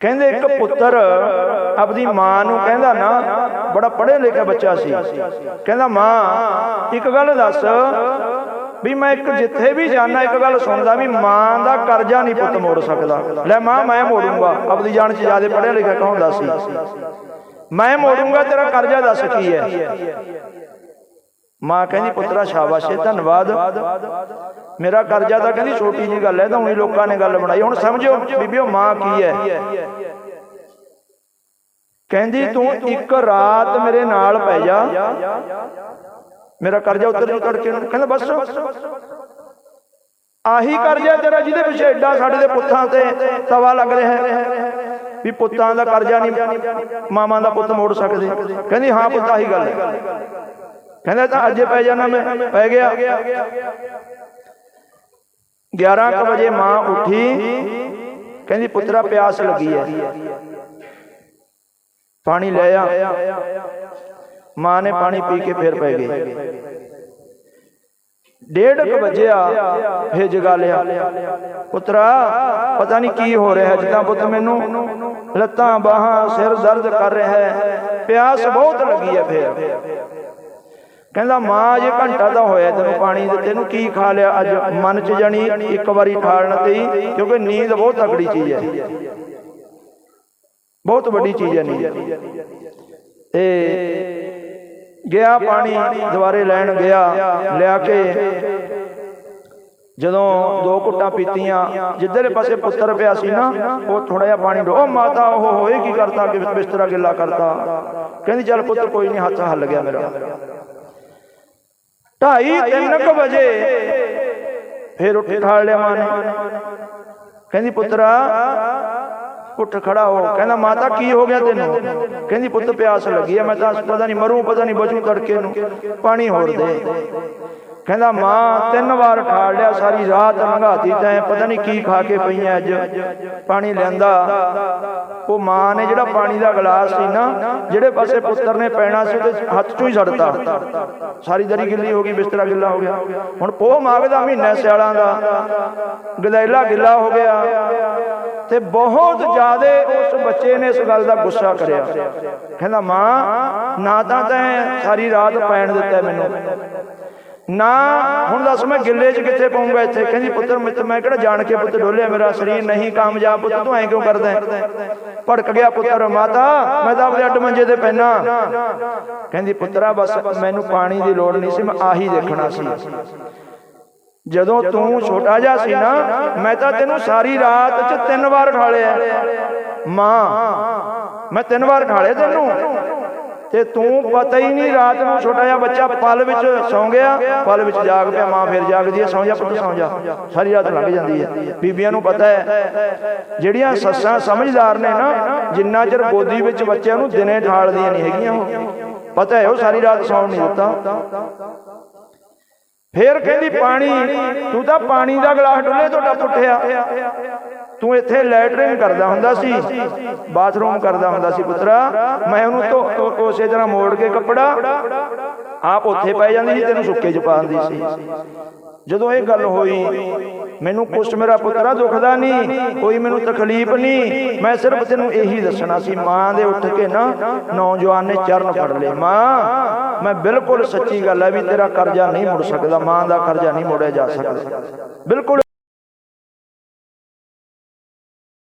ਕਹਿੰਦੇ ਇੱਕ ਪੁੱਤਰ ਆਪਣੀ ਮਾਂ ਨੂੰ ਕਹਿੰਦਾ ਨਾ ਬੜਾ ਪੜ੍ਹਿਆ ਲਿਖਿਆ ਬੱਚਾ ਸੀ। ਕਹਿੰਦਾ ਮਾਂ ਇੱਕ ਗੱਲ ਦੱਸ ਵੀ ਮੈਂ ਇੱਕ ਜਿੱਥੇ ਵੀ ਜਾਣਾ ਇੱਕ ਗੱਲ ਸੁਣਦਾ ਵੀ ਮਾਂ ਦਾ ਕਰਜ਼ਾ ਨਹੀਂ ਪੁੱਤ ਮੋੜ ਸਕਦਾ। ਲੈ ਮਾਂ ਮੈਂ ਮੋੜੂੰਗਾ। ਆਪਣੀ ਜਾਨ 'ਚ ਜ਼ਿਆਦਾ ਪੜ੍ਹਿਆ ਲਿਖਿਆ ਕਹਾਉਂਦਾ ਸੀ। ਮੈਂ ਮੋੜੂੰਗਾ ਤੇਰਾ ਕਰਜ਼ਾ ਦੱਸ ਕੀ ਹੈ? ਮਾਂ ਕਹਿੰਦੀ ਪੁੱਤਰਾ ਸ਼ਾਬਾਸ਼ ਏ ਧੰਨਵਾਦ। ਮੇਰਾ ਕਰਜ਼ਾ ਤਾਂ ਕਹਿੰਦੀ ਛੋਟੀ ਜੀ ਗੱਲ ਹੈ ਤਾਂ ਉਹੀ ਲੋਕਾਂ ਨੇ ਗੱਲ ਬਣਾਈ। ਹੁਣ ਸਮਝੋ ਬੀਬੀਓ ਮਾਂ ਕੀ ਹੈ? ਕਹਿੰਦੀ ਤੂੰ ਇੱਕ ਰਾਤ ਮੇਰੇ ਨਾਲ ਪੈ ਜਾ। ਮੇਰਾ ਕਰਜ਼ਾ ਉਤਰ ਜੂ ਤੜਕੇ ਨੂੰ ਕਹਿੰਦਾ ਬਸ ਆਹੀ ਕਰਜ਼ਾ ਤੇਰਾ ਜਿਹਦੇ ਪਿੱਛੇ ਐਡਾ ਸਾਡੇ ਦੇ ਪੁੱਤਾਂ ਤੇ ਤਵਾ ਲੱਗ ਰਿਹਾ ਹੈ। ਵੀ ਪੁੱਤਾਂ ਦਾ ਕਰਜ਼ਾ ਨਹੀਂ ਮਾਵਾਂ ਦਾ ਪੁੱਤ ਮੋੜ ਸਕਦੇ। ਕਹਿੰਦੀ ਹਾਂ ਪੁੱਤ ਆਹੀ ਗੱਲ ਹੈ। ਕਹਿੰਦਾ ਤਾਂ ਅੱਜੇ ਪੈ ਜਾਣਾ ਮੈਂ, ਪੈ ਗਿਆ। 11 ਵਜੇ ਮਾਂ ਉੱਠੀ, ਕਹਿੰਦੀ, ਪੁੱਤਰਾ, ਪਿਆਸ ਲੱਗੀ ਹੈ ਪਾਣੀ ਲੈ ਆ। ਮਾਂ ਨੇ ਪਾਣੀ ਪੀ ਕੇ ਫਿਰ ਪੈ ਗਈ। ਡੇਢ ਕੁ ਵਜਿਆ ਫੇ ਜਗਾ ਲਿਆ ਪੁੱਤਰਾ, ਪਤਾ ਨਹੀਂ ਕੀ ਹੋ ਰਿਹਾ, ਜਿੱਦਾਂ ਪੁੱਤ ਮੈਨੂੰ ਲੱਤਾਂ ਬਾਹਾਂ ਸਿਰ ਦਰਦ ਕਰ ਰਿਹਾ ਹੈ। ਪਿਆਸ ਬਹੁਤ ਲੱਗੀ ਹੈ ਫੇਰ। ਕਹਿੰਦਾ, ਮਾਂ, ਜੇ ਘੰਟਾ ਦਾ ਹੋਇਆ ਤੈਨੂੰ ਪਾਣੀ ਦੇ, ਤੈਨੂੰ ਕੀ ਖਾ ਲਿਆ? ਅੱਜ ਮਨ ਚ ਜਾਣੀ ਇੱਕ ਵਾਰੀ ਠਾਲਣ ਤੇ ਹੀ ਕਿਉਂਕਿ ਨੀਂਦ ਬਹੁਤ ਤਕੜੀ ਚੀਜ਼ ਹੈ। ਬਹੁਤ ਵੱਡੀ ਚੀਜ਼ ਹੈ ਨੀਂਦ। ਤੇ ਗਿਆ ਪਾਣੀ, ਦੁਬਾਰੇ ਲੈਣ ਗਿਆ, ਲਿਆ ਕੇ ਜਦੋਂ ਦੋ ਘੁੱਟਾਂ ਪੀਤੀਆਂ, ਜਿੱਧਰਲੇ ਪਾਸੇ ਪੁੱਤਰ ਪਿਆ ਸੀ ਨਾ, ਉਹ ਥੋੜਾ ਜਿਹਾ ਪਾਣੀ ਡੋ ਮਾਤਾ, ਉਹ ਹੋਏ ਕੀ ਕਰਤਾ? ਕਿ ਬਿਸਤਰਾ ਗਿੱਲਾ ਕਰਤਾ? ਕਹਿੰਦੀ, ਚੱਲ ਪੁੱਤਰ ਕੋਈ ਨਹੀਂ, ਹੱਥ ਹੱਲ ਗਿਆ ਮੇਰਾ। ਢਾਈ ਤਿੰਨ ਕੁ ਵਜੇ ਫਿਰ ਉੱਠ ਠਾਲ ਲਿਆ ਮਾਂ ਨੇ ਕਹਿੰਦੀ ਪੁੱਤਰਾ ਉੱਠ ਖੜਾ ਹੋ। ਕਹਿੰਦਾ, ਮਾਤਾ, ਕੀ ਹੋ ਗਿਆ ਤੈਨੂੰ? ਕਹਿੰਦੀ, ਪੁੱਤ, ਪਿਆਸ ਲੱਗੀ ਆ। ਮੈਂ ਤਾਂ ਪਤਾ ਨਹੀਂ ਮਰੂੰ, ਪਤਾ ਨਹੀਂ ਬਚੂ ਤੜਕੇ ਨੂੰ। ਪਾਣੀ ਹੋਰ ਦੇ। ਕਹਿੰਦਾ, ਮਾਂ, ਤਿੰਨ ਵਾਰ ਠਾਲ ਲਿਆ, ਸਾਰੀ ਰਾਤ ਲੰਘਾਤੀ ਤੈਂ। ਪਤਾ ਨਹੀਂ ਕੀ ਖਾ ਕੇ ਪਈਆਂ ਅੱਜ। ਪਾਣੀ ਲੈਂਦਾ ਉਹ ਮਾਂ ਨੇ ਜਿਹੜਾ ਪਾਣੀ ਦਾ ਗਲਾਸ ਸੀ ਨਾ, ਜਿਹੜੇ ਪਾਸੇ ਪੁੱਤਰ ਨੇ ਪੈਣਾ ਸੀ, ਉਹਦੇ ਹੱਥ ਚੋਂ ਹੀ ਛੱਡਤਾ ਸਾਰੀ ਦਰੀ ਗਿੱਲੀ ਹੋ ਗਈ, ਬਿਸਤਰਾ ਗਿੱਲਾ ਹੋ ਗਿਆ। ਹੁਣ ਪੋਹ ਮਾਗਦਾ ਮਹੀਨਾ ਸਿਆਲਾਂ ਦਾ। ਗਦੈਲਾ ਗਿੱਲਾ ਹੋ ਗਿਆ। ਤੇ ਬਹੁਤ ਜ਼ਿਆਦਾ ਉਸ ਬੱਚੇ ਨੇ ਇਸ ਗੱਲ ਦਾ ਗੁੱਸਾ ਕਰਿਆ। ਕਹਿੰਦਾ, ਮਾਂ, ਨਾ ਤਾਂ ਤੈਂ ਸਾਰੀ ਰਾਤ ਪੈਣ ਦਿੱਤਾ ਮੈਨੂੰ। ਨਾ, ਹੁਣ ਦੱਸ ਮੈਂ ਗਿੱਲੇ 'ਚ ਕਿੱਥੇ ਪਾਉਂਗਾ ਇੱਥੇ? ਕਹਿੰਦੀ, ਪੁੱਤਰ, ਮੈਂ ਮੈਂ ਕਿਹੜਾ ਜਾਣ ਕੇ ਪੁੱਤ ਡੋਲਿਆ ਮੇਰਾ ਸਰੀਰ ਨਹੀਂ ਕਾਮਯਾਬ ਪੁੱਤ, ਤੂੰ ਐਂ ਕਿਉਂ ਕਰਦਾ ਭੜਕ ਗਿਆ ਪੁੱਤਰ, ਮਾਤਾ, ਮੈਂ ਤਾਂ ਆਪਣੇ ਅੱਡ ਮੰਜੇ ਤੇ ਪੈਣਾ ਕਹਿੰਦੀ, ਪੁੱਤਰਾ, ਬਸ ਮੈਨੂੰ ਪਾਣੀ ਦੀ ਲੋੜ ਨਹੀਂ ਸੀ, ਮੈਂ ਆਹੀ ਦੇਖਣਾ ਸੀ। ਜਦੋਂ ਤੂੰ ਛੋਟਾ ਜਿਹਾ ਸੀ ਨਾ ਮੈਂ ਤਾਂ ਤੈਨੂੰ ਸਾਰੀ ਰਾਤ 'ਚ ਤਿੰਨ ਵਾਰ ਠਾਲਿਆ। ਮਾਂ ਮੈਂ ਤਿੰਨ ਵਾਰ ਠਾਲੇ ਤੈਨੂੰ ਤੇ ਤੂੰ ਪਤਾ ਹੀ ਨਹੀਂ ਰਾਤ ਨੂੰ ਛੋਟਾ ਜਿਹਾ ਬੱਚਾ ਪਲ ਵਿੱਚ ਸੌਂ ਗਿਆ ਪਲ ਵਿੱਚ ਜਾਗ ਪਿਆ ਮਾਂ ਫਿਰ ਜਾਗਦੀ ਹੈ ਸੌਂ ਜਾ ਪੁੱਤ ਸੌਂ ਜਾ। ਸਾਰੀ ਰਾਤ ਲੰਘ ਜਾਂਦੀ ਹੈ। ਬੀਬੀਆਂ ਨੂੰ ਪਤਾ ਹੈ ਜਿਹੜੀਆਂ ਸੱਸਾਂ ਸਮਝਦਾਰ ਨੇ ਨਾ ਜਿੰਨਾ ਚਿਰ ਗੋਦੀ ਵਿੱਚ ਬੱਚਿਆਂ ਨੂੰ ਦਿਨੇ ਠਾਲਦੀਆਂ ਨਹੀਂ ਹੈਗੀਆਂ ਉਹ। ਪਤਾ ਹੈ ਉਹ ਸਾਰੀ ਰਾਤ ਸੌਣ ਨਹੀਂ ਦਿੱਤਾ। ਫੇਰ ਕਹਿੰਦੀ, ਪਾਣੀ, ਤੂੰ ਤਾਂ ਪਾਣੀ ਦਾ ਗਲਾਸ ਡੁੱਲੇ ਤੁਹਾਡਾ ਟੱਪ ਤੂੰ ਇੱਥੇ ਲੈਟਰਿੰਗ ਕਰਦਾ ਹੁੰਦਾ ਸੀ, ਬਾਥਰੂਮ ਕਰਦਾ ਹੁੰਦਾ ਸੀ ਪੁੱਤਰਾ। ਮੈਂ ਉਹਨੂੰ ਤੋਂ ਉਸੇ ਤਰ੍ਹਾਂ ਮੋੜ ਕੇ ਕੱਪੜਾ ਆਪ ਉੱਥੇ ਪੈ ਜਾਂਦੀ ਸੀ, ਤੈਨੂੰ ਸੁੱਕੇ ਚ ਪਾ ਸੀ। ਜਦੋਂ ਇਹ ਗੱਲ ਹੋਈ, ਮੈਨੂੰ ਕੁਛ ਮੇਰਾ ਪੁੱਤਰਾ ਦੁਖਦਾ ਨਹੀਂ, ਕੋਈ ਮੈਨੂੰ ਤਕਲੀਫ ਨਹੀਂ। ਮੈਂ ਸਿਰਫ ਤੈਨੂੰ ਇਹੀ ਦੱਸਣਾ ਸੀ, ਮਾਂ ਦੇ ਉੱਠ ਕੇ ਨਾ ਨੌਜਵਾਨ ਨੇ ਚਰਨ ਫੜ ਲਏ। ਮਾਂ, ਮੈਂ ਬਿਲਕੁਲ ਸੱਚੀ ਗੱਲ ਹੈ ਵੀ ਤੇਰਾ ਕਰਜ਼ਾ ਨਹੀਂ ਮੁੜ ਸਕਦਾ, ਮਾਂ ਦਾ ਕਰਜ਼ਾ ਨਹੀਂ ਮੋੜਿਆ ਜਾ ਸਕਦਾ। ਬਿਲਕੁਲ